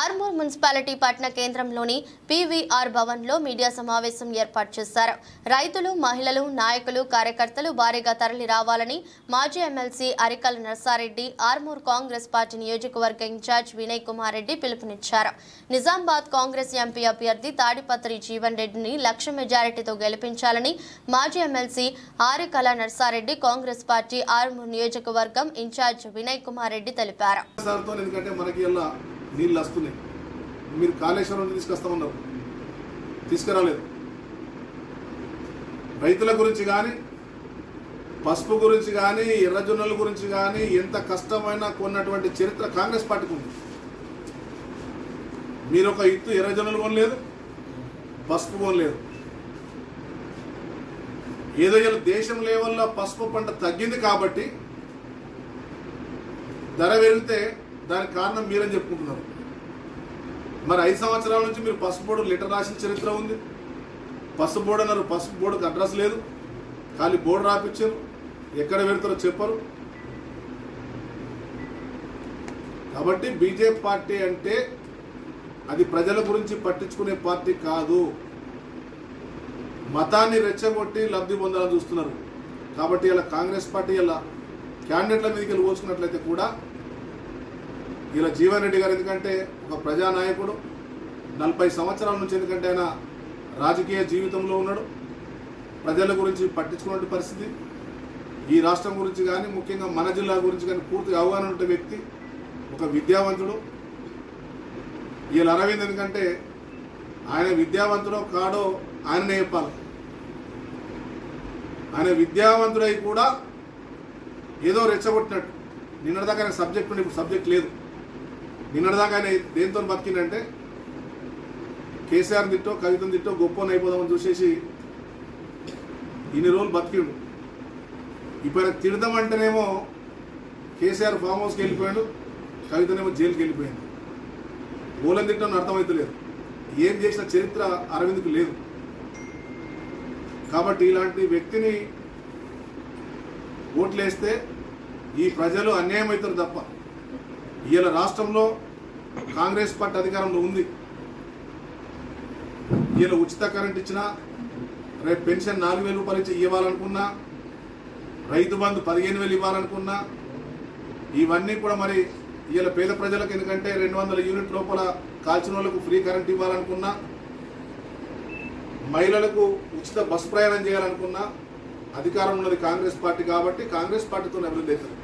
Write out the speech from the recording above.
Armoor municipality పట్టణ కేంద్రంలోని PVR భవన్లో మీడియా సమావేశం ఏర్పాటు చేశారు. రైతులు మహిళలు నాయకులు కార్యకర్తలు భారీగా తరలి రావాలని మాజీ MLC Arikala Narsareddy Armoor Congress party నియోజకవర్గ ఇన్ఛార్జ్ వినయ్ కుమార్ రెడ్డి పిలుపునిచ్చారు. నిజామాబాద్ కాంగ్రెస్ ఎంపీ అభ్యర్థి తాడిపత్రి జీవన్ రెడ్డిని లక్ష మెజారిటీతో గెలిపించాలని మాజీ MLC Arikala Narsareddy Congress party Armoor నియోజకవర్గం ఇన్ఛార్జ్ వినయ్ కుమార్ రెడ్డి తెలిపారు. నీళ్ళు వస్తున్నాయి. మీరు కాళేశ్వరం నుంచి తీసుకొస్తామన్నారు. తీసుకురాలేదు. రైతుల గురించి కానీ పసుపు గురించి కానీ ఎర్రజొన్నల గురించి కానీ ఎంత కష్టమైనా కొన్నటువంటి చరిత్ర కాంగ్రెస్ పార్టీకి ఉంది. మీరు ఒక ఇత్తు ఎర్రజొన్నలు కొనలేదు పసుపు కొనలేదు. ఏదో ఇలా దేశం లెవెల్లో పసుపు పంట తగ్గింది కాబట్టి ధర పెరిగితే దానికి కారణం మీరని చెప్పుకుంటున్నారు. మరి ఐదు సంవత్సరాల నుంచి మీరు పసుపు లెటర్ రాసిన చరిత్ర ఉంది. పసుపు బోర్డు అన్నారు పసుపు బోర్డుకి అడ్రస్ లేదు. ఖాళీ బోర్డు రాపించారు ఎక్కడ పెడతారో చెప్పరు. కాబట్టి బీజేపీ పార్టీ అంటే అది ప్రజల గురించి పట్టించుకునే పార్టీ కాదు. మతాన్ని రెచ్చగొట్టి లబ్ధి పొందాలని చూస్తున్నారు. కాబట్టి ఇలా కాంగ్రెస్ పార్టీ ఇలా క్యాండిడేట్ల మీదకి వెళ్ళి పోసుకున్నట్లయితే కూడా ఇలా జీవన్ రెడ్డి గారు ఎందుకంటే ఒక ప్రజానాయకుడు నలభై సంవత్సరాల నుంచి ఎందుకంటే ఆయన రాజకీయ జీవితంలో ఉన్నాడు. ప్రజల గురించి పట్టించుకునే పరిస్థితి. ఈ రాష్ట్రం గురించి కానీ ముఖ్యంగా మన జిల్లా గురించి కానీ పూర్తిగా అవగాహన ఉండే వ్యక్తి ఒక విద్యావంతుడు. వీళ్ళ అరవింద్ ఎందుకంటే ఆయన విద్యావంతుడో కాడో ఆయననే చెప్పాలి. ఆయన విద్యావంతుడై కూడా ఏదో రెచ్చగొట్టినట్టు. నిన్నటిదాకా సబ్జెక్ట్ ఉండే ఇప్పుడు సబ్జెక్ట్ లేదు. నిన్నటిదాకా ఆయన దేంతో బతికిందంటే కేసీఆర్ తిట్టో కవితను తిట్టో గొప్ప అయిపోదామని చూసేసి ఇన్ని రోజులు బతికిండు. ఇప్పుడు తిడతాం తిడదామంటేనేమో కేసీఆర్ ఫామ్ హౌస్కి వెళ్ళిపోయాడు కవితనేమో జైలుకి వెళ్ళిపోయింది గోలం తిట్టడం అర్థమవుతలేదు ఏం చేసిన చరిత్ర అరవింద్కు లేదు. కాబట్టి ఇలాంటి వ్యక్తిని ఓట్లేస్తే ఈ ప్రజలు అన్యాయం అవుతారు తప్ప. ఇవాళ రాష్ట్రంలో కాంగ్రెస్ పార్టీ అధికారంలో ఉంది. ఈయన ఉచిత కరెంట్ ఇచ్చినా రేపు పెన్షన్ నాలుగు వేల రూపాయలు ఇచ్చి ఇవ్వాలనుకున్నా రైతు బంధు పదిహేను వేలు ఇవ్వాలనుకున్నా ఇవన్నీ కూడా మరి ఇవాళ పేద ప్రజలకు ఎందుకంటే రెండు వందల యూనిట్ లోపల కాల్చిన వాళ్ళకు ఫ్రీ కరెంట్ ఇవ్వాలనుకున్నా మహిళలకు ఉచిత బస్సు ప్రయాణం చేయాలనుకున్నా అధికారం ఉన్నది కాంగ్రెస్ పార్టీ కాబట్టి కాంగ్రెస్ పార్టీతో అభివృద్ధి అవుతుంది.